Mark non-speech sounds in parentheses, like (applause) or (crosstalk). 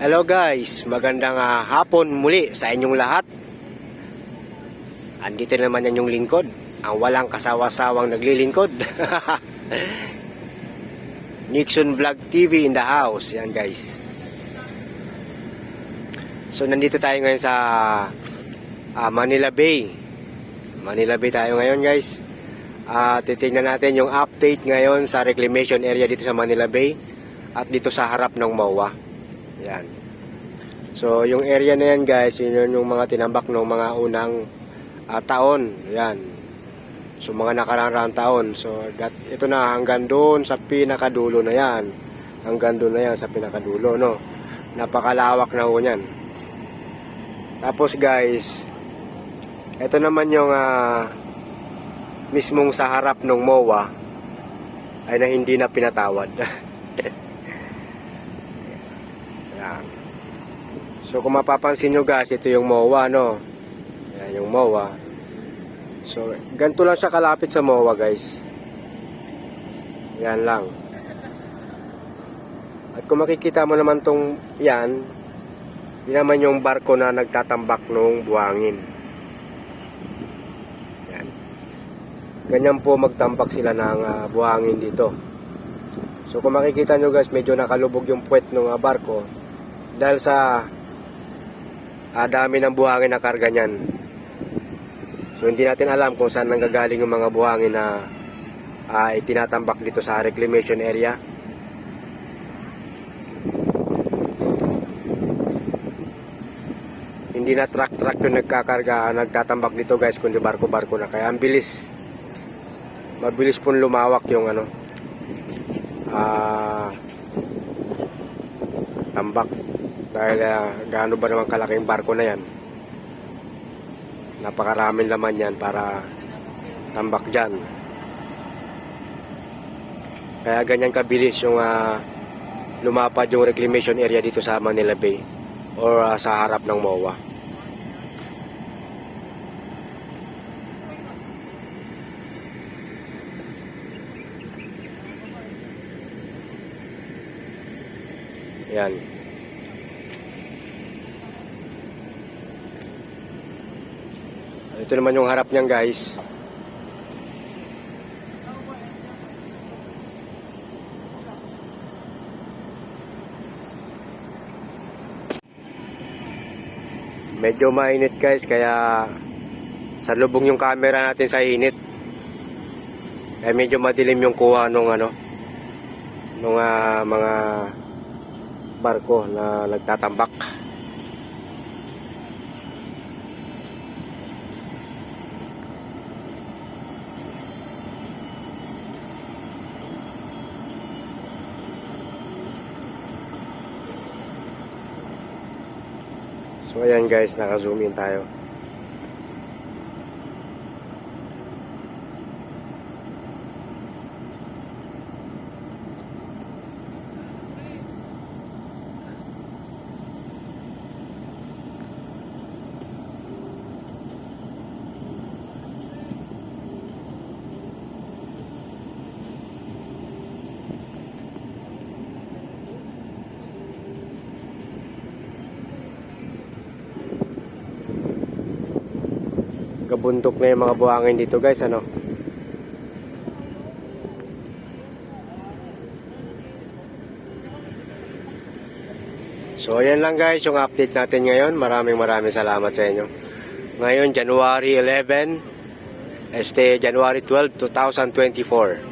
Hello guys, magandang ah, hapon muli sa inyong lahat. Andito naman yan yung lingkod, ang walang kasawa-sawang naglilingkod. (laughs) Nixon Vlog TV in the house, yan guys. So nandito tayo ngayon sa ah, Manila Bay. Manila Bay tayo ngayon guys. Ah, titingnan natin yung update ngayon sa reclamation area dito sa Manila Bay at dito sa harap ng MOA. Yan. So, yung area na yan guys, yun yung mga tinambak ng mga unang ah, taon. Yan. So, mga nakararang taon. So, that, ito na hanggang doon sa pinakadulo na yan. Hanggang doon na yan sa pinakadulo, no? Napakalawak na ho yan. Tapos guys, ito naman yung ah, mismong sa harap ng MOA ay na hindi na pinatawad. (laughs) Yan. So kung mapapansin nyo guys, ito yung MOA, no? Yan yung MOA. So, ganito lang siya kalapit sa MOA guys. Yan lang. At kung makikita mo naman tong yan, yun naman yung barko na nagtatambak nung buhangin. Yan. Ganyan po magtambak sila ng ah, buhangin dito. So kung makikita nyo guys, medyo nakalubog yung puwet ng ah, barko dahil sa ah, dami ng buhangin na karga niyan. So hindi natin alam kung saan nanggagaling yung mga buhangin na ah, itinatambak dito sa reclamation area. Hindi na truck-truck yung nagkakarga, nagtatambak dito guys, kundi barko-barko na. Kaya ang bilis. Mabilis pong lumawak yung ano, ah, tambak. Dahil ah, gaano ba naman kalaking barko na yan. Napakaraming laman yan para tambak dyan. Kaya ganyan kabilis yung ah, lumapad yung reclamation area dito sa Manila Bay or ah, sa harap ng MOA. Yan. Ito naman yung harap niyan guys. Medyo mainit guys kaya sa lubong yung camera natin sa init. Kaya medyo madilim yung kuha nung ano nung ah, mga barko na nagtatambak. So ayan guys, naka-zoom in tayo. Gabundok na yung mga buhangin dito guys, ano? So ayan lang guys yung update natin ngayon. Maraming maraming salamat sa inyo. Ngayon January 11, este January 12, 2024.